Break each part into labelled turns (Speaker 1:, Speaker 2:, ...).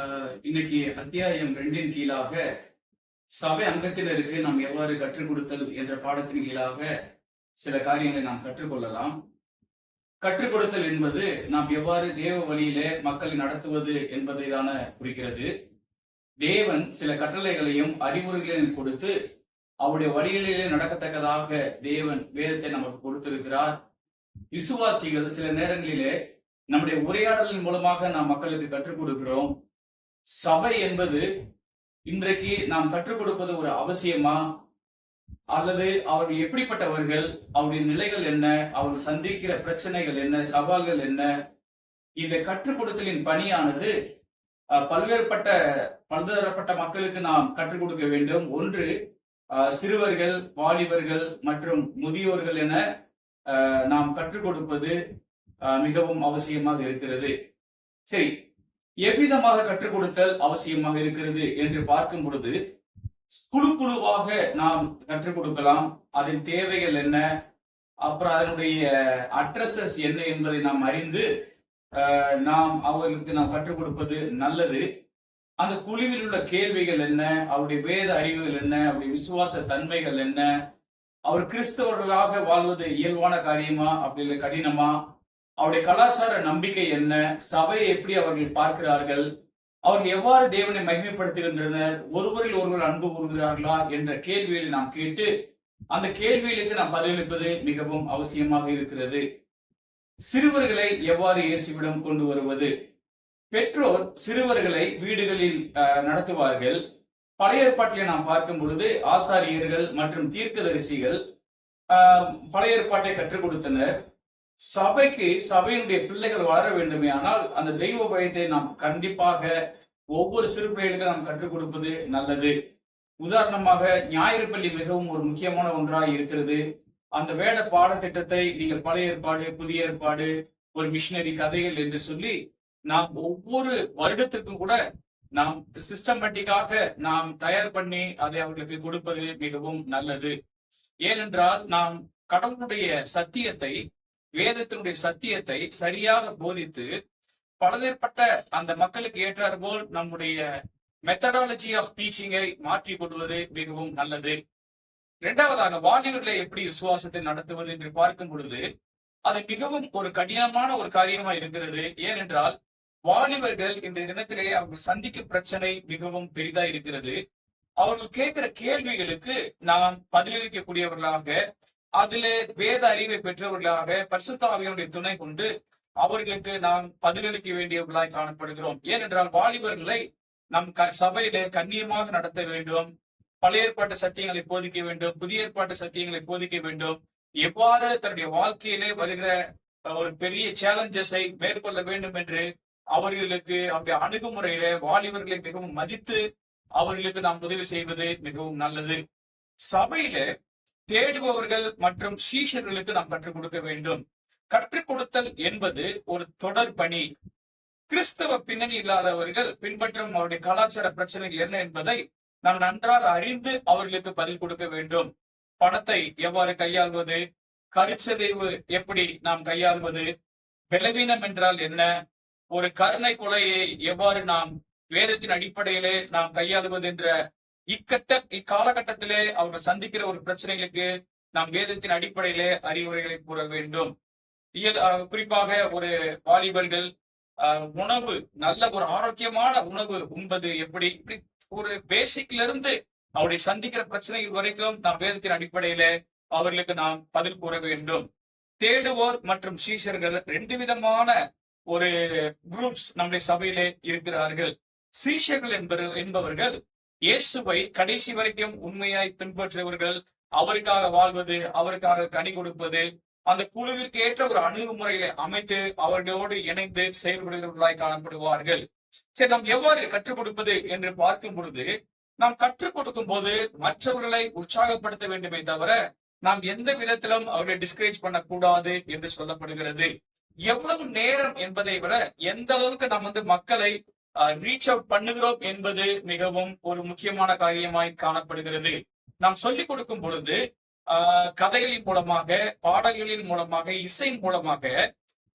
Speaker 1: ஆஹ் இன்னைக்கு அத்தியாயம் ரெண்டின் கீழாக சபை அங்கத்தினருக்கு நாம் எவ்வாறு கற்றுக் கொடுத்தல் என்ற பாடத்தின் கீழாக சில காரியங்களை நாம் கற்றுக்கொள்ளலாம். கற்றுக் கொடுத்தல் என்பது நாம் எவ்வாறு தேவ வழியிலே மக்களை நடத்துவது என்பதை தான குறிக்கிறது. தேவன் சில கட்டளைகளையும் அறிவுரைகளையும் கொடுத்து அவருடைய வழிகளிலே நடக்கத்தக்கதாக தேவன் வேதத்தை நமக்கு கொடுத்திருக்கிறார். விசுவாசிகள் சில நேரங்களிலே நம்முடைய உரையாடலின் மூலமாக நாம் மக்களுக்கு கற்றுக் கொடுக்கிறோம். சபை என்பது இன்றைக்கு நாம் கற்றுக் கொடுப்பது ஒரு அவசியமா? அல்லது அவர்கள் எப்படிப்பட்டவர்கள்? அவருடைய நிலைகள் என்ன? அவர்கள் சந்திக்கிற பிரச்சனைகள் என்ன? சவால்கள் என்ன? இந்த கற்றுக் கொடுத்தலின் பணியானது பல்வேறுபட்ட பல்தரப்பட்ட மக்களுக்கு நாம் கற்றுக் கொடுக்க வேண்டும். ஒன்று சிறுவர்கள் வாலிபர்கள் மற்றும் முதியோர்கள் என நாம் கற்றுக் கொடுப்பது மிகவும் அவசியமாக இருக்கிறது. சரி எவ்விதமாக கற்றுக் கொடுத்தல் அவசியமாக இருக்கிறது என்று பார்க்கும் பொழுது குழு குழுவாக நாம் கற்றுக் கொடுக்கலாம். அதன் தேவைகள் என்ன? அப்புறம் அதனுடைய அட்ரஸஸ் என்ன என்பதை நாம் அறிந்து அஹ், நாம் அவர்களுக்கு நாம் கற்றுக் கொடுப்பது நல்லது. அந்த குழுவில் உள்ள கேள்விகள் என்ன? அவருடைய வேத அறிவுகள் என்ன? அவருடைய விசுவாச தன்மைகள் என்ன? அவர் கிறிஸ்தவர்களாக வாழ்வது இயல்பான காரியமா? அப்படி இல்லை கடினமா? அவருடைய கலாச்சார நம்பிக்கை என்ன? சபையை எப்படி அவர்கள் பார்க்கிறார்கள்? அவர்கள் எவ்வாறு தேவனை மகிமைப்படுத்துகின்றனர்? ஒருவரில் ஒருவர் அன்பு கூறுகிறார்களா என்ற கேள்வியை நாம் கேட்டு அந்த கேள்விகளுக்கு நாம் பதிலளிப்பது மிகவும் அவசியமாக இருக்கிறது. சிறுவர்களை எவ்வாறு இயேசுவிடம் கொண்டு வருவது? பெற்றோர் சிறுவர்களை வீடுகளில் அஹ், நடத்துவார்கள். பழைய ஏற்பாட்டிலே நாம் பார்க்கும் பொழுது ஆசாரியர்கள் மற்றும் தீர்க்கதரிசிகள் ஆஹ், பழைய ஏற்பாட்டை கற்றுக் கொடுத்தனர். சபைக்கு சபையினுடைய பிள்ளைகள் வளர வேண்டுமே ஆனால் அந்த தெய்வ பயத்தை நாம் கண்டிப்பாக ஒவ்வொரு சிறு பிள்ளைகளுக்கு நாம் கற்றுக் கொடுப்பது நல்லது. உதாரணமாக ஞாயிறு பள்ளி மிகவும் ஒரு முக்கியமான ஒன்றாக இருக்கிறது. அந்த வேட பாடத்திட்டத்தை நீங்கள் பழைய ஏற்பாடு புதிய ஏற்பாடு ஒரு மிஷினரி கதைகள் என்று சொல்லி நாம் ஒவ்வொரு வருடத்திற்கும் கூட நாம் சிஸ்டமேட்டிக்காக நாம் தயார் பண்ணி அதை அவர்களுக்கு கொடுப்பது மிகவும் நல்லது. ஏனென்றால் நாம் கடவுளுடைய சத்தியத்தை வேதத்தினுடைய சத்தியத்தை சரியாக போதித்து பலதேற்பட்ட அந்த மக்களுக்கு ஏற்றார் போல் நம்முடைய மெத்தடாலஜி ஆஃப் டீச்சிங்கை மாற்றிக் கொள்வது மிகவும் நல்லது. இரண்டாவதாக வாலிபர்களை எப்படி விசுவாசத்தை நடத்துவது என்று பார்க்கும் பொழுது அது மிகவும் ஒரு கடினமான ஒரு காரியமா இருக்கிறது. ஏனென்றால் வாலிபர்கள் இந்த தினத்திலே அவர்கள் சந்திக்கும் பிரச்சனை மிகவும் பெரிதா இருக்கிறது. அவர்கள் கேட்கிற கேள்விகளுக்கு நாம் பதிலளிக்கக்கூடியவர்களாக அதிலே வேத அறிவை பெற்றவர்களாக பரிசுத்தாவியனுடைய துணை கொண்டு அவர்களுக்கு நாம் பதிலளிக்க வேண்டியவர்களாய் காணப்படுகிறோம். ஏனென்றால் வாலிபர்களை நம் க- சபையிலே கண்ணியமாக நடத்த வேண்டும். பழைய ஏற்பாட்டு சத்தியங்களை போதிக்க வேண்டும். புதிய ஏற்பாட்டு சத்தியங்களை போதிக்க வேண்டும். எவ்வாறு தன்னுடைய வாழ்க்கையிலே வருகிற ஒரு பெரிய சேலஞ்சஸை மேற்கொள்ள வேண்டும் என்று அவர்களுக்கு அவருடைய அணுகுமுறையில வாலிபர்களை மிகவும் மதித்து அவர்களுக்கு நாம் உதவி செய்வது மிகவும் நல்லது. சபையில தேடுபவர்கள் மற்றும் சீஷர்களுக்கு நாம் கற்றுக் கொடுக்க வேண்டும். கற்றுக் கொடுத்தல் என்பது ஒரு தொடர் பணி. கிறிஸ்தவ பின்னணி இல்லாதவர்கள் பின்பற்றும் அவருடைய கலாச்சார பிரச்சனைகள் என்ன என்பதை நாம் நன்றாக அறிந்து அவர்களுக்கு பதில் கொடுக்க வேண்டும். பணத்தை எவ்வாறு கையாள்வது? கருச்சதைவு எப்படி நாம் கையாள்வது? பலவீனம் என்றால் என்ன? ஒரு கருணை கொலையை எவ்வாறு நாம் வேதத்தின் அடிப்படையிலே நாம் கையாளுவது என்ற இக்கட்ட இக்காலகட்டத்திலே அவர்கள் சந்திக்கிற ஒரு பிரச்சனைகளுக்கு நாம் வேதத்தின் அடிப்படையிலே அறிவுரைகளை கூற வேண்டும். இயல் குறிப்பாக ஒரு வாலிபர்கள் உணவு நல்ல ஒரு ஆரோக்கியமான உணவு உண்பது எப்படி? இப்படி ஒரு பேசிக்ல இருந்து அவருடைய சந்திக்கிற பிரச்சனைகள் வரைக்கும் நாம் வேதத்தின் அடிப்படையில அவர்களுக்கு நாம் பதில் கூற வேண்டும். தேடுவோர் மற்றும் சீஷர்கள் ரெண்டு விதமான ஒரு குரூப்ஸ் நம்முடைய சபையிலே இருக்கிறார்கள். சீஷர்கள் என்பது என்பவர்கள் இயேசுவை கடைசி வரைக்கும் உண்மையாய் பின்பற்றுபவர்கள் அவருக்காக வாழ்வது அவருக்காக கனி கொடுப்பது அந்த குழுவிற்கு ஏற்ற ஒரு அணுகுமுறையை அமைத்து அவர்களோடு இணைந்து செயல்படுகிறவர்களாய் காணப்படுவார்கள். சரி நாம் எவ்வாறு கற்றுக் கொடுப்பது என்று பார்க்கும் பொழுது நாம் கற்றுக் கொடுக்கும் போது மற்றவர்களை உற்சாகப்படுத்த வேண்டுமே தவிர நாம் எந்த விதத்திலும் அவர்களை டிஸ்கரேஜ் பண்ணக்கூடாது என்று சொல்லப்படுகிறது. எவ்வளவு நேரம் என்பதை விட எந்த அளவுக்கு நாம் வந்து மக்களை ரீச் அவுட் பண்ணுகிறோம் என்பது மிகவும் ஒரு முக்கியமான காரியமாய் காணப்படுகிறது. நாம் சொல்லிக் கொடுக்கும் பொழுது ஆஹ், கதைகளின் மூலமாக பாடல்களின் மூலமாக இசையின் மூலமாக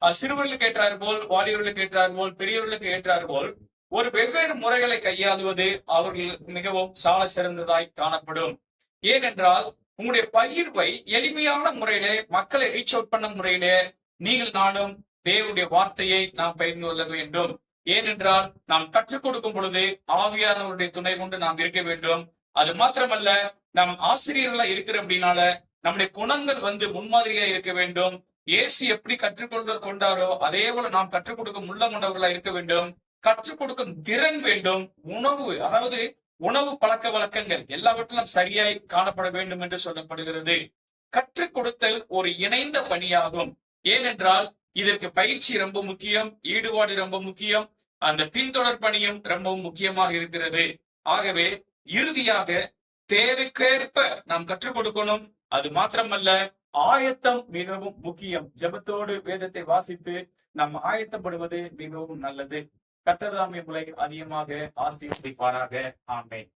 Speaker 1: அஹ், சிறுவர்களுக்கு ஏற்றார் போல் வாலிபர்களுக்கு ஏற்றார் போல் பெரியவர்களுக்கு ஏற்றார் போல்
Speaker 2: ஒரு வெவ்வேறு முறைகளை கையாளுவது அவர்கள் மிகவும் சால சிறந்ததாய் காணப்படும். ஏனென்றால் உங்களுடைய பகிர்வை எளிமையான முறையிலே மக்களை ரீச் அவுட் பண்ண முறையிலே நீங்கள் நானும் தேவனுடைய வார்த்தையை நாம் பகிர்ந்து கொள்ள வேண்டும். ஏனென்றால் நாம் கற்றுக் கொடுக்கும் பொழுது ஆவியானவருடைய துணை கொண்டு நாம் இருக்க வேண்டும். அது மாத்திரமல்ல நாம் ஆசிரியர்களா இருக்கிற அப்படின்னால நம்முடைய குணங்கள் வந்து முன்மாதிரியா இருக்க வேண்டும். ஏசி எப்படி கற்றுக்கொண்டு கொண்டாரோ அதே போல நாம் கற்றுக் கொடுக்கும் உள்ள கொண்டவர்களா இருக்க வேண்டும். கற்றுக் கொடுக்கும் திறன் வேண்டும். உணவு அதாவது உணவு பழக்க வழக்கங்கள் எல்லாவற்றிலும் சரியாய் காணப்பட வேண்டும் என்று சொல்லப்படுகிறது. கற்றுக் கொடுத்தல் ஒரு இணைந்த பணியாகும். ஏனென்றால் இதற்கு பயிற்சி ரொம்ப முக்கியம் ஈடுபாடு ரொம்ப முக்கியம். அந்த பின்தொடர் பணியும் ரொம்பவும் முக்கியமாக இருக்கிறது. ஆகவே இறுதியாக தேவைக்கேற்ப நாம் கற்றுக் கொடுக்கணும். அது மாத்திரமல்ல ஆயத்தம் மிகவும் முக்கியம். ஜெபத்தோடு வேதத்தை வாசித்து நாம் ஆயத்தப்படுவது மிகவும் நல்லது. கட்டதாமை முறை அதிகமாக ஆசீர்வதிப்பாராக. ஆமை